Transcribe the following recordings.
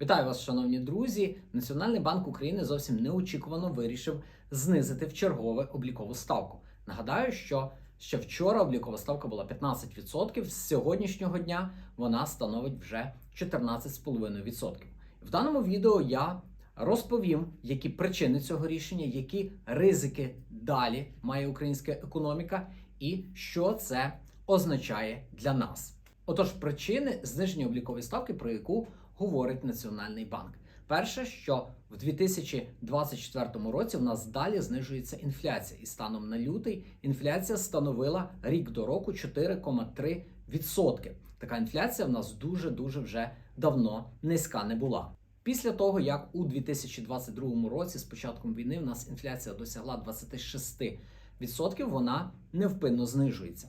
Вітаю вас, шановні друзі. Національний банк України зовсім неочікувано вирішив знизити в чергове облікову ставку. Нагадаю, що ще вчора облікова ставка була 15%, з сьогоднішнього дня вона становить вже 14,5%. В даному відео я розповім, які причини цього рішення, які ризики далі має українська економіка, і що це означає для нас. Отож, причини зниження облікової ставки, про яку говорить Національний банк. Перше, що в 2024 році в нас далі знижується інфляція, і станом на лютий інфляція становила рік до року 4,3%. Така інфляція в нас дуже дуже вже давно низька не була. Після того, як у 2022 році з початком війни в нас інфляція досягла 26%, вона невпинно знижується.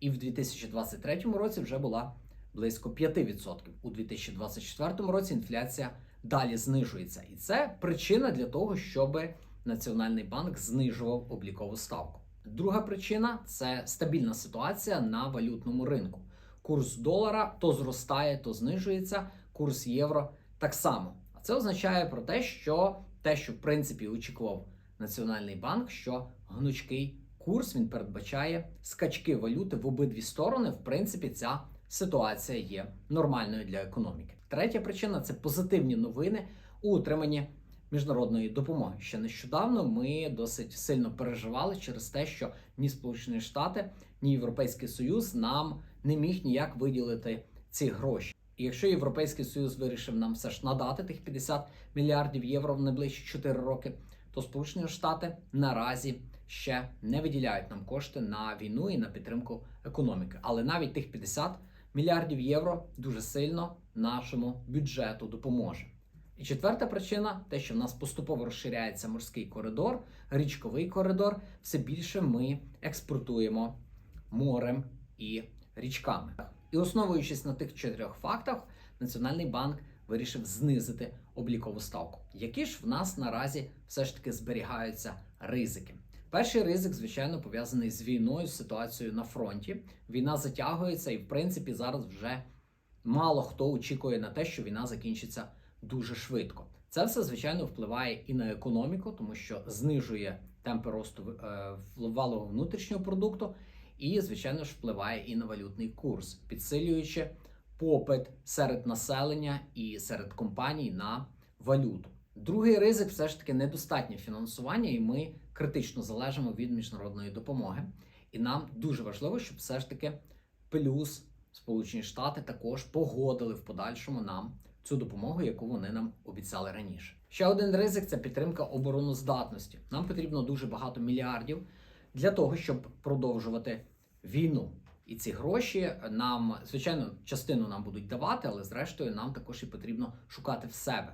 І в 2023 році вже була близько 5%. У 2024 році інфляція далі знижується. І це причина для того, щоб Національний банк знижував облікову ставку. Друга причина це стабільна ситуація на валютному ринку. Курс долара то зростає, то знижується, курс євро так само. А це означає про те, що те, що в принципі очікував Національний банк, що гнучкий курс він передбачає скачки валюти в обидві сторони. В принципі, ця ситуація є нормальною для економіки. Третя причина це позитивні новини у отриманні міжнародної допомоги. Ще нещодавно ми досить сильно переживали через те, що ні Сполучені Штати, ні Європейський Союз нам не міг ніяк виділити ці гроші. І якщо Європейський Союз вирішив нам все ж надати тих 50 мільярдів євро в найближчі 4 роки, то Сполучені Штати наразі ще не виділяють нам кошти на війну і на підтримку економіки. Але навіть тих 50 мільярдів євро дуже сильно нашому бюджету допоможе. І четверта причина те, що в нас поступово розширяється морський коридор, річковий коридор. Все більше ми експортуємо морем і річками. І основуючись на тих чотирьох фактах, Національний банк вирішив знизити облікову ставку. Які ж в нас наразі все ж таки зберігаються ризики? Перший ризик, звичайно, пов'язаний з війною, з ситуацією на фронті. Війна затягується, і в принципі зараз вже мало хто очікує на те, що війна закінчиться дуже швидко. Це все звичайно впливає і на економіку, тому що знижує темпи росту е, валового внутрішнього продукту, і звичайно ж впливає і на валютний курс, підсилюючи попит серед населення і серед компаній на валюту. Другий ризик все ж таки недостатнє фінансування, і ми критично залежимо від міжнародної допомоги. І нам дуже важливо, щоб все ж таки плюс Сполучені Штати також погодили в подальшому нам цю допомогу, яку вони нам обіцяли раніше. Ще один ризик це підтримка обороноздатності. Нам потрібно дуже багато мільярдів для того, щоб продовжувати війну. І ці гроші нам, звичайно, частину нам будуть давати, але зрештою нам також і потрібно шукати в себе.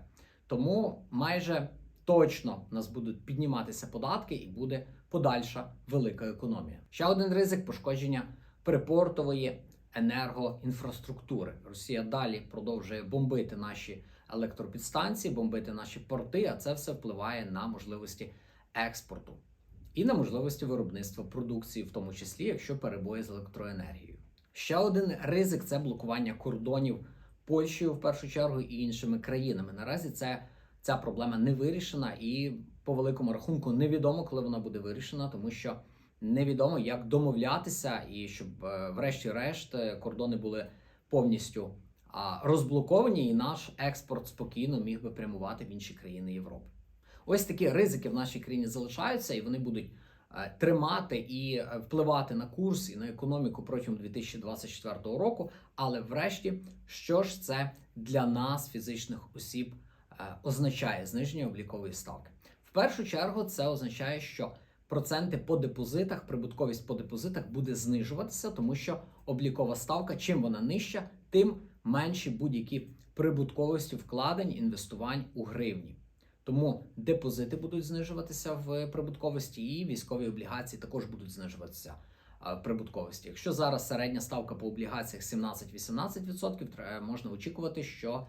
Тому майже точно у нас будуть підніматися податки і буде подальша велика економія. Ще один ризик пошкодження припортової енергоінфраструктури. Росія далі продовжує бомбити наші електропідстанції, бомбити наші порти, а це все впливає на можливості експорту і на можливості виробництва продукції, в тому числі якщо перебої з електроенергією. Ще один ризик це блокування кордонів Польщею в першу чергу і іншими країнами. Наразі це ця проблема не вирішена, і по великому рахунку невідомо, коли вона буде вирішена, тому що невідомо, як домовлятися, і щоб, е, врешті-решт, е, кордони були повністю розблоковані, і наш експорт спокійно міг би прямувати в інші країни Європи. Ось такі ризики в нашій країні залишаються, і вони будуть тримати і е, впливати на курс і на економіку протягом 2024 року. Але, врешті, що ж це для нас, фізичних осіб, е, означає зниження облікової ставки? В першу чергу, це означає, що проценти по депозитах, прибутковість по депозитах буде знижуватися, тому що облікова ставка, чим вона нижча, тим менші будь-які прибутковості вкладень, інвестувань у гривні. Тому депозити будуть знижуватися в прибутковості, і військові облігації також будуть знижуватися в прибутковості. Якщо зараз середня ставка по облігаціях 17-18%, можна очікувати, що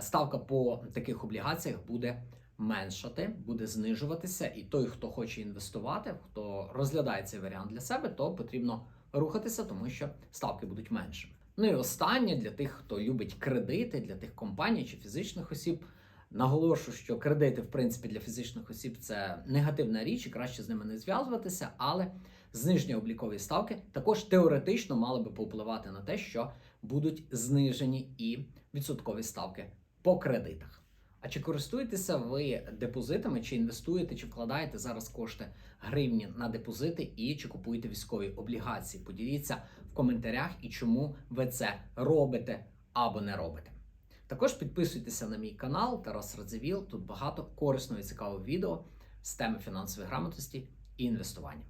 ставка по таких облігаціях буде меншати, буде знижуватися. І той, хто хоче інвестувати, хто розглядає цей варіант для себе, то потрібно рухатися, тому що ставки будуть меншими. Ну і останнє для тих, хто любить кредити, для тих компаній чи фізичних осіб. Наголошую, що кредити, в принципі, для фізичних осіб це негативна річ, і краще з ними не зв'язуватися, але зниження облікової ставки також теоретично мали би повпливати на те, що будуть знижені і відсоткові ставки по кредитах. А чи користуєтеся ви депозитами, чи інвестуєте, чи вкладаєте зараз кошти гривні на депозити і чи купуєте військові облігації? Поділіться в коментарях і чому ви це робите або не робите. Також підписуйтеся на мій канал Тарас Радзивіл. Тут багато корисного і цікавого відео з теми фінансової грамотності і інвестування.